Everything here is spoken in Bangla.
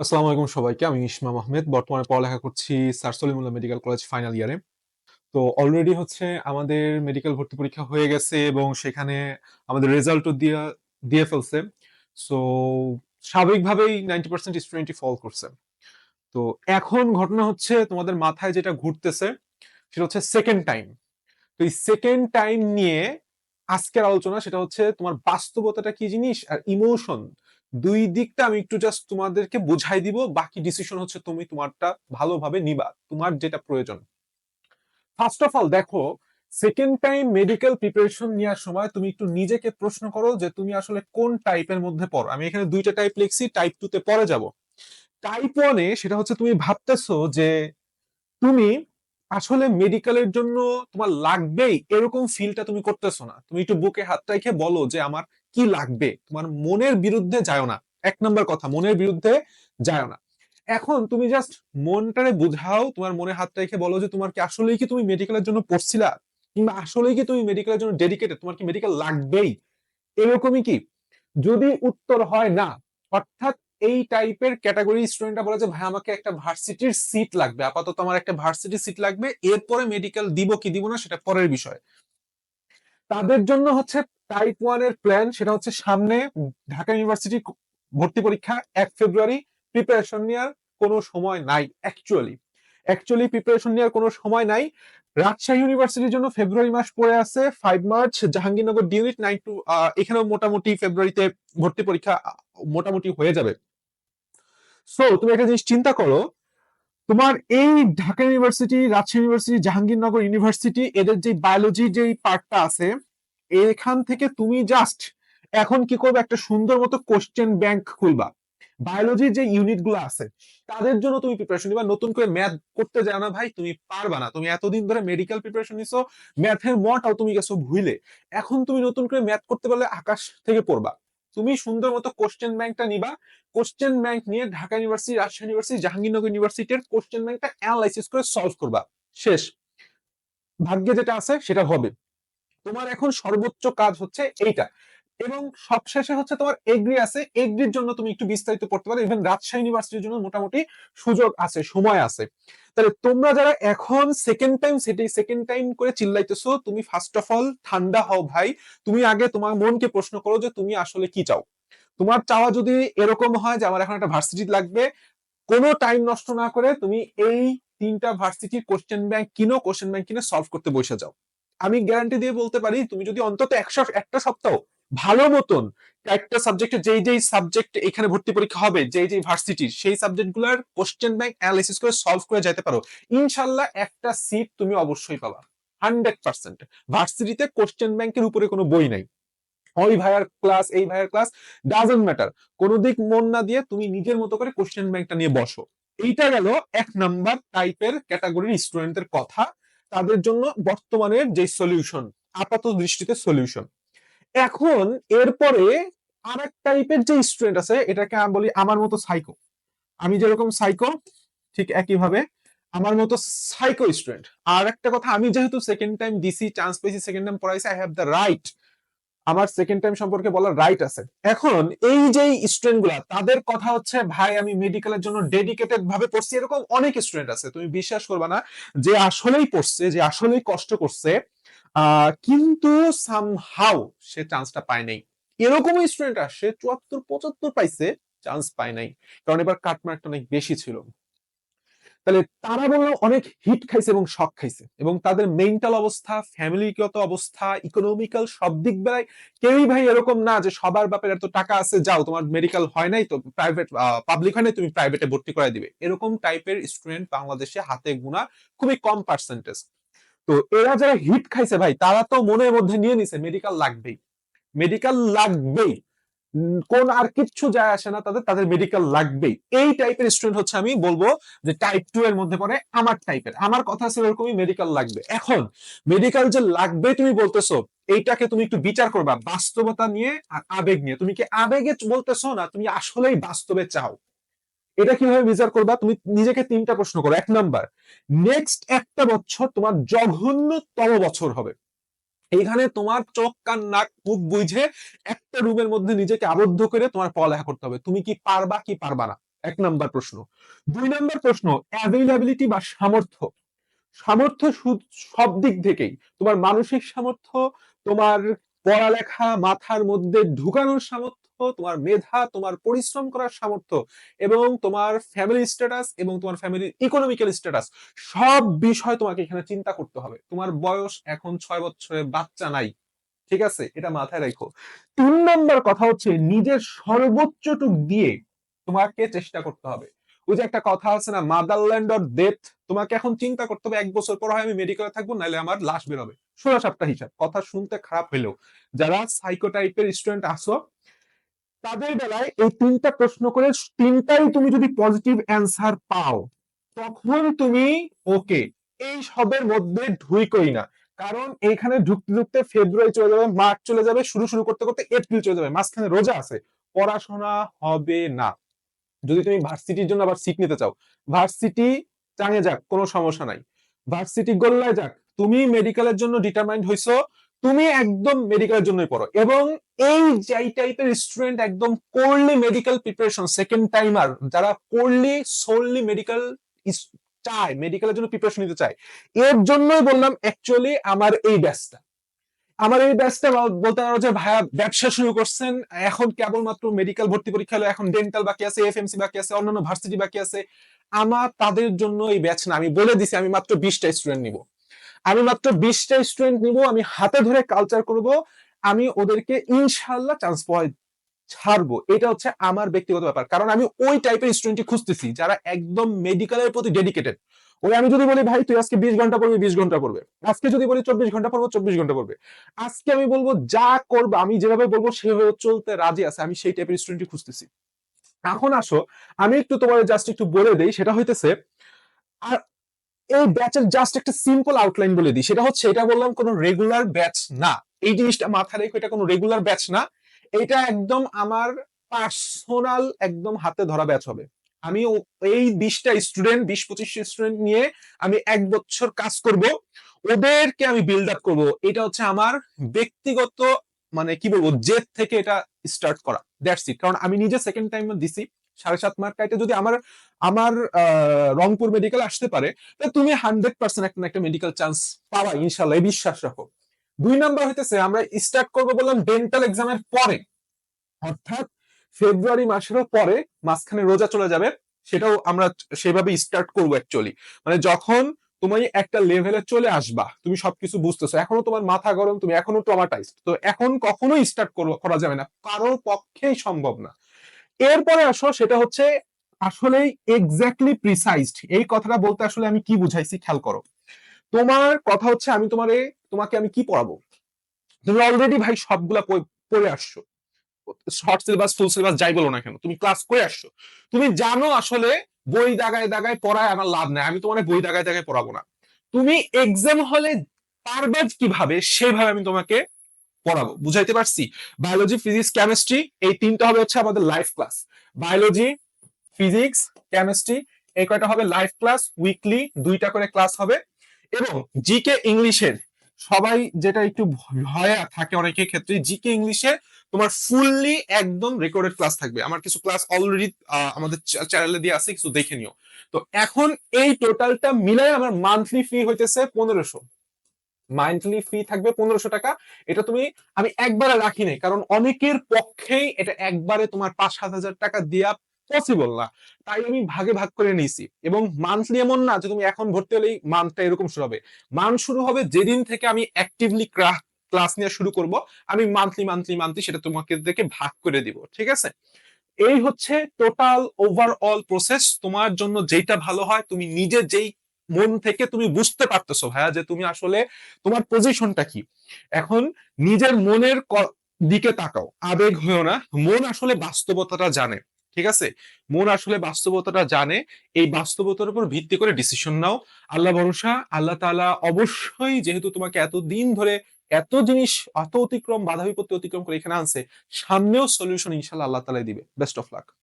আসসালামু আলাইকুম সবাইকে। আমি ইসমাম আহমেদ। বর্তমানে পড়ালেখা করছি sir Salimullah medical college final ইয়ারে। তো অলরেডি হচ্ছে আমাদের মেডিকেল ভর্তি পরীক্ষা হয়ে গেছে এবং সেখানে আমাদের রেজাল্টও দিয়ে দিয়ে ফেলছে। সো স্বাভাবিকভাবেই নাইনটি পার্সেন্ট স্টুডেন্টই ফল করছে। তো এখন ঘটনা হচ্ছে তোমাদের মাথায় যেটা ঘুরতেছে, সেটা হচ্ছে সেকেন্ড টাইম তো এই সেকেন্ড টাইম নিয়ে আজকের আলোচনা সেটা হচ্ছে তোমার বাস্তবতাটা কি জিনিস আর ইমোশন দুই দিকটা আমি একটু জাস্ট তোমাদেরকে বুঝাই দিব, বাকি ডিসিশন হচ্ছে তুমি তোমারটা ভালোভাবে নিবা, তোমার যেটা প্রয়োজন। ফার্স্ট অফ অল দেখো সেকেন্ড টাইম মেডিকেল প্রিপারেশন নেওয়ার সময় তুমি একটু নিজেকে প্রশ্ন করো যে তুমি আসলে কোন টাইপের মধ্যে পড়ো। আমি এখানে দুইটা টাইপ লিখছি টাইপ টু তে পরে যাব। টাইপ ওয়ানে সেটা হচ্ছে তুমি ভাবতেছো যে তুমি আসলে মেডিকেলের জন্য তোমার লাগবেই, এরকম ফিলটা তুমি করতেছো না। তুমি একটু বুকে হাত রেখে বলো যে আমার কি লাগবে? তোমার মনের বিরুদ্ধে যায় না। এক নম্বর কথা, মনের বিরুদ্ধে যায় না। এখন তুমি জাস্ট মনটারে বুঝাও, তোমার মনে হাত রেখে বলো যে তোমার কি আসলেই কি তুমি মেডিকেলের জন্য পড়ছিলা? কিংবা আসলেই কি তুমি মেডিকেলের জন্য ডেডিকেটেড তোমার কি মেডিকেল লাগবেই? এরকমই কি? যদি উত্তর হয় না, অর্থাৎ এই টাইপের ক্যাটাগরি স্টুডেন্টরা বলে যে, ভাই, আমাকে একটা ভার্সিটির সিট লাগবে। আপাতত আমার একটা ভার্সিটির সিট লাগবে। এরপরে মেডিকেল দিব কি দিব না, সেটা পরের বিষয়। তাদের জন্য হচ্ছে টাইপ ওয়ানের প্ল্যান সেটা হচ্ছে সামনে ঢাকা ইউনিভার্সিটি ভর্তি পরীক্ষা, এক ফেব্রুয়ারি প্রিপারেশন নেওয়ার কোনো সময় নাই অ্যাকচুয়ালি অ্যাকচুয়ালি প্রিপারেশন নেওয়ার কোনো সময় নাই। রাজশাহী ইউনিভার্সিটির জন্য ফেব্রুয়ারি মাস পড়ে আছে five March Jahangirnagar D unit nine two এখানেও মোটামুটি ফেব্রুয়ারিতে ভর্তি পরীক্ষা মোটামুটি হয়ে যাবে। সো তুমি একটা জিনিস চিন্তা করো, তোমার এই Dhaka university Rajshahi university Jahangirnagar university এদের যে বায়োলজি যে পার্টটা আছে, এখান থেকে তুমি জাস্ট এখন কি করবে? একটা সুন্দর মতো কোশ্চেন ব্যাংক খুলবা। বায়োলজির যে ইউনিটগুলো আছে, তাদের জন্য তুমি প্রিপারেশন নিবা। নতুন করে ম্যাথ করতে যাও না ভাই, তুমি পারবা না। তুমি এতদিন ধরে মেডিকেল প্রিপারেশন নিছো ম্যাথের মটাও তুমি গেছো ভুইলে। এখন তুমি নতুন করে ম্যাথ করতে পারলে আকাশ থেকে পড়বা। তুমি সুন্দর মতো কোশ্চেন ব্যাংকটা নিবা। কোশ্চেন ব্যাংক নিয়ে ঢাকা ইউনিভার্সিটি রাজশাহী ইউনিভার্সিটি জাহাঙ্গীরনগর ইউনিভার্সিটির কোশ্চেন ব্যাংকটা অ্যানালাইসিস করে সলভ করবা। শেষ। ভাগ্যে যেটা আছে সেটা হবে। তোমার এখন সর্বোচ্চ কাজ হচ্ছে এইটা। এবং সবশেষে হচ্ছে তোমার এগ্রি আছে। এগ্রির জন্য তুমি একটু বিস্তারিত পড়তে পারো। ইভেন রাজশাহী ইউনিভার্সিটির জন্য মোটামুটি সুযোগ আছে, সময় আছে। তাহলে তোমরা যারা এখন সেকেন্ড টাইম সেটাই সেকেন্ড টাইম করে চিল্লাইতেছো, তুমি ফার্স্ট অফ অল ঠান্ডা হও ভাই। তুমি আগে তোমার মনকে প্রশ্ন করো যে তুমি আসলে কি চাও। তোমার চাওয়া যদি এরকম হয় যে আমার এখন একটা ভার্সিটি লাগবে, কোনো টাইম নষ্ট না করে তুমি এই তিনটা ভার্সিটির কোশ্চেন ব্যাংক কিনো কোশ্চেন ব্যাংক কিনে সলভ করতে বসে যাও। আমি গ্যারান্টি দিয়ে বলতে পারি, তুমি যদি অন্তত একশো একটা সপ্তাহ ভালো মতন একটা সাবজেক্টে যেই যেই সাবজেক্ট এখানে ভর্তি পরীক্ষা হবে, যেই যেই ভার্সিটির সেই সাবজেক্টগুলার কোশ্চেন ব্যাংক অ্যানালিসিস করে সলভ করে যেতে পারো। ইনশাল্লাহ একটা সিট তুমি অবশ্যই পাবা। হান্ড্রেড পার্সেন্ট ভার্সিটিতে কোশ্চেন ব্যাংকের উপরে কোনো বই নাই। ওই ভাইয়ার ক্লাস এই ভাইয়ার ক্লাস ডাজেন্ট ম্যাটার কোন দিক মন না দিয়ে তুমি নিজের মতো করে কোশ্চেন ব্যাংকটা নিয়ে বসো। এইটা গেল এক নাম্বার টাইপের ক্যাটাগরির স্টুডেন্টদের কথা। তাদের জন্য বর্তমানের যে সলিউশন আপাত দৃষ্টিতে সলিউশন এখন এরপরে আর এক টাইপের যে স্টুডেন্ট আছে, এটাকে আমি বলি আমার মতো সাইকো আমি যেরকম সাইকো ঠিক একইভাবে আমার মতো সাইকো স্টুডেন্ট আর একটা কথা, আমি যেহেতু সেকেন্ড টাইম দিছি চান্স পেয়েছি সেকেন্ড টাইম পড়াইছি আই হ্যাভ দ্য রাইট আমার সেকেন্ড টাইম সম্পর্কে বলার রাইট আছে। এখন এই যে স্টুডেন্টগুলা, তাদের কথা হচ্ছে, ভাই, আমি মেডিকেলের জন্য ডেডিকেটেড ভাবে পড়ছি। এরকম অনেক স্টুডেন্ট আছে। তুমি বিশ্বাস করবা না, যে আসলেই পড়ছে, যে আসলেই কষ্ট করছে কিন্তু সামহাও সে চান্সটা পায় নাই। এরকমই স্টুডেন্ট আসে চুয়াত্তর, পঁচাত্তর পাইছে চান্স পায় নাই। কারণ এবার কাটমার্কটা অনেক বেশি ছিল। তাহলে তারা বলল অনেক হিট খাইছে এবং শখ খাইছে। এবং তাদের মেন্টাল অবস্থা ফ্যামিলিগত অবস্থা ইকোনমিক্যাল সব দিক বেলায় কেউই ভাই এরকম না যে সবার ব্যাপারে এত টাকা আছে, যাও, তোমার মেডিকেল হয় নাই তো প্রাইভেট পাবলিক হয় নাই, তুমি প্রাইভেটে ভর্তি করে দিবে। এরকম টাইপের স্টুডেন্ট বাংলাদেশে হাতে গুণা খুবই কম পার্সেন্টেজ তো এরা যারা হিট খাইছে ভাই, তারা তো মনের মধ্যে নিয়ে নিছে মেডিকেল লাগবেই। মেডিকেল লাগবেই। কোন আর কিচ্ছু যায় আসে না তাদের তাদের মেডিকেল লাগবেই। এই টাইপের স্টুডেন্ট হচ্ছে আমি বলব যে টাইপ টু এর মধ্যে পড়ে আমার টাইপের আমার কথা ছিল এরকমই মেডিকেল লাগবে। এখন মেডিকেল যে লাগবে তুমি বলতেছো, এইটাকে তুমি একটু বিচার করবা। বাস্তবতা নিয়ে আর আবেগ নিয়ে। তুমি কি আবেগে বলতেছো না, তুমি আসলেই বাস্তবে চাও? এটা কীভাবে বিচার করবা? তুমি নিজেকে তিনটা প্রশ্ন করো। এক নাম্বার নেক্সট একটা বছর তোমার জঘন্যতম বছর হবে। এইখানে তোমার চোখ, কান, নাক, মুখ বুঝে একটা রুমের মধ্যে নিজেকে আবদ্ধ করে তোমার পড়ালেখা করতে হবে। তুমি কি পারবা কি পারবা না? এক নাম্বার প্রশ্ন। দুই নাম্বার প্রশ্ন অ্যাভেলেবিলিটি বা সামর্থ্য? সামর্থ্য সব দিক থেকেই। তোমার মানসিক সামর্থ্য, তোমার পড়ালেখা মাথার মধ্যে ঢুকানোর সামর্থ্য, তোমার মেধা, তোমার পরিশ্রম করার সামর্থ্য এবং তোমার ফ্যামিলি স্ট্যাটাস এবং তোমার ফ্যামিলির ইকোনমিক্যাল স্ট্যাটাস সব বিষয় তোমাকে এখানে চিন্তা করতে হবে। তোমার বয়স এখন ছয় বছরের, বাচ্চা নাই, ঠিক আছে? এটা মাথায় রাখো। তিন নম্বর কথা হচ্ছে নিজের সর্বোচ্চটুক দিয়ে তোমাকে চেষ্টা করতে হবে। ওই যে একটা কথা আছে না মাদারল্যান্ড অর ডেথ তোমাকে এখন চিন্তা করতে হবে, এক বছর পর হয় আমি মেডিকেলে থাকব নাহলে আমার লাশ বেরোবে। ষোলো সপ্তাহ হিসাব, কথা শুনতে খারাপ হলেও। যারা সাইকো টাইপের স্টুডেন্ট আসো তাদের বেলায় এই তিনটা প্রশ্ন করে তিনটাই তুমি যদি পজিটিভ অ্যান্সার পাও, তখন তুমি ওকে এই সবের মধ্যে ঢুইকই না। কারণ এইখানে ঢুকতে ঢুকতে ফেব্রুয়ারি চলে যাবে মার্চ চলে যাবে, শুরু শুরু করতে করতে এপ্রিল চলে যাবে, মাঝখানে রোজা আছে। পড়াশোনা হবে না। যদি তুমি ভার্সিটির জন্য আবার সিট নিতে চাও ভার্সিটি চাঙে যাক, কোনো সমস্যা নাই। ভার্সিটি গোল্লায় যাক, তুমি মেডিকেলের জন্য ডিটারমাইন্ড হইছো, তুমি একদম মেডিকেলের জন্যই পড়ো। এবং এই যাই টাইপের স্টুডেন্ট একদম কোরলি মেডিকেল প্রিপারেশন সেকেন্ড টাইমার যারা কোরলি সোললি মেডিকেল চায় মেডিকেলের জন্য প্রিপারেশন নিতে চায়, এর জন্যই বললাম অ্যাকচুয়ালি আমার এই ব্যাচটা আমার এই ব্যাচটা বলতে পারো যে ভাইয়া ব্যবসা শুরু করছেন, এখন কেবলমাত্র মেডিকেল ভর্তি পরীক্ষা হলো, এখন ডেন্টাল বাকি আছে এফ এফএমসি বাকি আছে, অন্যান্য ভার্সিটি বাকি আছে। আমার তাদের জন্য এই ব্যাচ না, আমি বলে দিছি, আমি মাত্র বিশটা স্টুডেন্ট নিব। আমি মাত্র বিশটা স্টুডেন্ট নিব, আমি হাতে ধরে কালচার করব, আমি ওদেরকে ইনশাল্লাহ চান্স ছাড়বো। এটা হচ্ছে আমার ব্যক্তিগত ব্যাপার। কারণ আমি ওই টাইপের স্টুডেন্টই খুঁজতেছি যারা একদম মেডিকেলের প্রতি ডেডিকেটেড ওই আমি যদি বলি, ভাই, তুই আজকে বিশ ঘণ্টা পড়বি, বিশ ঘণ্টা পড়বে। আজকে যদি বলি, চব্বিশ ঘণ্টা পড়ব, চব্বিশ ঘণ্টা পড়বে। আজকে আমি বলব, যা করব, আমি যেভাবে বলব, সেভাবে চলতে রাজি আছে। আমি সেই টাইপের স্টুডেন্টই খুঁজতেছি। এখন আসো, আমি একটু তোমার জাস্ট একটু বলে দিই, সেটা হইতেছে, আর এই ব্যাচের জাস্ট একটা সিম্পল আউটলাইন বলে দিই। সেটা হচ্ছে, এটা বললাম কোনো রেগুলার ব্যাচ না। এই জিনিসটা মাথায় রেখে এটা কোনো রেগুলার ব্যাচ না। এটা একদম আমার পার্সোনাল একদম হাতে ধরা ব্যাচ হবে। আমি এই বিশটা স্টুডেন্ট বিশ পঁচিশ স্টুডেন্ট নিয়ে আমি এক বছর কাজ করব। ওদেরকে আমি বিল্ড আপ করব। এটা হচ্ছে আমার ব্যক্তিগত মানে কি বলব, জেদ থেকে এটা স্টার্ট করা। দ্যাটস ইট কারণ আমি নিজে সেকেন্ড টাইম দিছি। সাড়ে সাত মার্ক এটা যদি আমার আমার রংপুর মেডিকেল আসতে পারে তাহলে তুমি হান্ড্রেড পার্সেন্ট একটা মেডিকেল চান্স পাবা ইনশাল্লাহ। বিশ্বাস রাখো। দুই নাম্বার হইতেছে, আমরা স্টার্ট করব বললাম ডেন্টাল এক্সামের পরে। অর্থাৎ ফেব্রুয়ারি মাসেরও পরে মাঝখানে রোজা চলে যাবে, সেটাও আমরা সেভাবে স্টার্ট করব অ্যাকচুয়ালি মানে যখন তুমি একটা লেভেলে চলে আসবা, তুমি সবকিছু বুঝতেছো, এখনও তোমার মাথা গরম, তুমি এখনও ট্রমাটাইজ তো এখন কখনোই স্টার্ট করা যাবে না, কারোর পক্ষেই সম্ভব না। এরপরে আসো, সেটা হচ্ছে আসলেই এক্স্যাক্টলি প্রিসাইজড এই কথাটা বলতে আসলে আমি কি বুঝাইছি, খেয়াল করো। তোমার কথা হচ্ছে আমি তোমারে তোমাকে আমি কি পড়াবো? তুমি অলরেডি ভাই সবগুলা পড়ে- আসছো। শর্ট সিলেবাস ফুল সিলেবাস যাই বলো না কেন, তুমি ক্লাস করে আসছো। তুমি জানো আসলে বই দাগায় দাগায় পড়ায় আমার লাভ নাই, আমি তোমার বই দাগায় দাগায় পড়াবো না। তুমি এক্সাম হলে পারবে কীভাবে সেভাবে আমি তোমাকে পড়াবো, বুঝাইতে পারছি? বায়োলজি ফিজিক্স কেমিস্ট্রি এই তিনটা হবে হচ্ছে আমাদের life class biology physics chemistry এই কয়টা হবে লাইফ ক্লাস উইকলি দুইটা করে ক্লাস হবে। এবং জিকে ইংলিশের সবাই যেটা একটু ভয় থাকে অনেকের ক্ষেত্রে জিকে ইংলিশে তোমার ফুললি একদম রেকর্ডেড ক্লাস থাকবে। আমার কিছু ক্লাস অলরেডি আমাদের চ্যানেলে দিয়ে আছে, কিছু দেখে নিও। তো এখন এই টোটালটা মিলাই আমার মান্থলি ফি হইতেছে পনেরোশো। মান্থলি ফি থাকবে পনেরোশো টাকা। এটা তুমি, আমি একবারে রাখি নাই, কারণ অনেকের পক্ষেই এটা একবারে তোমার পাঁচ সাত হাজার টাকা দেওয়া পসিবল না। তাই আমি ভাগে ভাগ করে নিয়েছি। এবং মান্থলি এমন না যে তুমি এখন ভর্তি হলেই মান্থটা এরকম শুরু হবে। মান্থ শুরু হবে যেদিন থেকে আমি অ্যাক্টিভলি ক্লাস নেওয়া শুরু করব, আমি মান্থলি মান্থলি মান্থলি সেটা তোমাকে দেখে ভাগ করে দিব, ঠিক আছে? এই হচ্ছে টোটাল ওভারঅল প্রসেস তোমার জন্য যেটা ভালো হয়, তুমি নিজে যেই মন থেকে তুমি বুঝতে পারতেছো ভাইয়া যে তুমি আসলে তোমার পজিশনটা কি। এখন নিজের মনের দিকে তাকাও। আবেগ হয়েও না, মন আসলে বাস্তবতাটা জানে। ঠিক আছে? মন আসলে বাস্তবতাটা জানে, এই বাস্তবতার উপর ভিত্তি করে ডিসিশন নাও। আল্লাহ ভরসা, আল্লাহ তালা অবশ্যই যেহেতু তোমাকে এত দিন ধরে এত জিনিস, এত অতিক্রম, বাধা বিপত্তি অতিক্রম করে এখানে আনছে, সামনেও সলিউশন ইনশাল্লাহ আল্লাহ তালাই দিবে। Best of luck